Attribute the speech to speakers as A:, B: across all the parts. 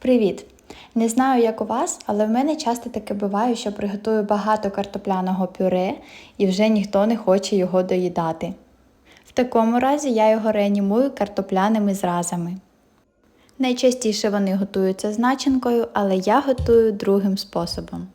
A: Привіт! Не знаю, як у вас, але в мене часто таке буває, що приготую багато картопляного пюре і вже ніхто не хоче його доїдати. В такому разі я його реанімую картопляними зразами. Найчастіше вони готуються з начинкою, але я готую другим способом.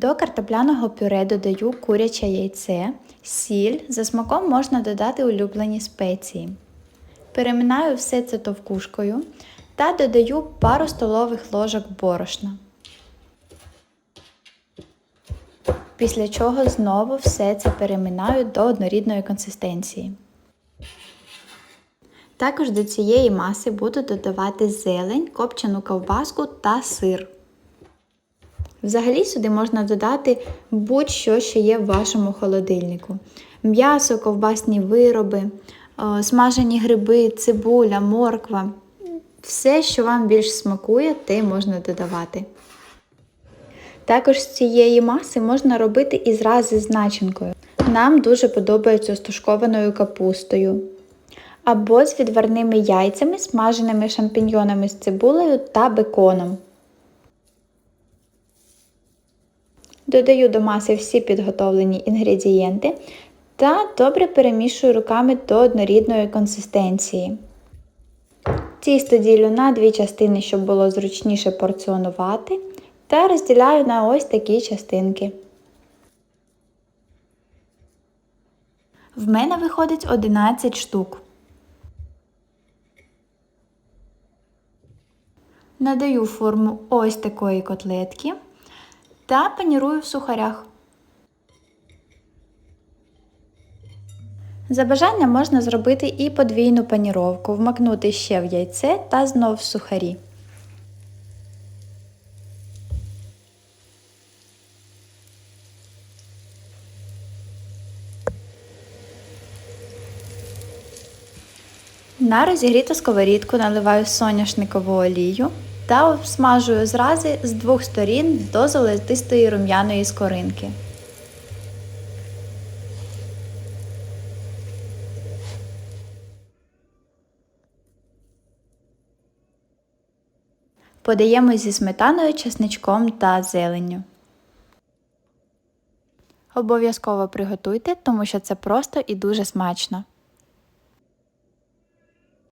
A: До картопляного пюре додаю куряче яйце, сіль, за смаком можна додати улюблені спеції. Переминаю все це товкушкою та додаю пару столових ложок борошна. Після чого знову все це переминаю до однорідної консистенції. Також до цієї маси буду додавати зелень, копчену ковбаску та сир. Взагалі сюди можна додати будь-що, що є в вашому холодильнику: м'ясо, ковбасні вироби, е, смажені гриби, цибуля, морква. Все, що вам більш смакує, те можна додавати. Також з цієї маси можна робити і зрази з начинкою. Нам дуже подобається з тушкованою капустою. Або з відварними яйцями, смаженими шампіньйонами з цибулею та беконом. Додаю до маси всі підготовлені інгредієнти та добре перемішую руками до однорідної консистенції. Тісто ділю на дві частини, щоб було зручніше порціонувати, та розділяю на ось такі частинки. В мене виходить 11 штук. Надаю форму ось такої котлетки та панірую в сухарях. За бажанням можна зробити і подвійну паніровку, вмакнути ще в яйце та знов в сухарі. На розігріту сковорідку наливаю соняшникову олію та обсмажую зрази з двох сторін до золотистої рум'яної скоринки. Подаємо зі сметаною, чесничком та зеленню. Обов'язково приготуйте, тому що це просто і дуже смачно.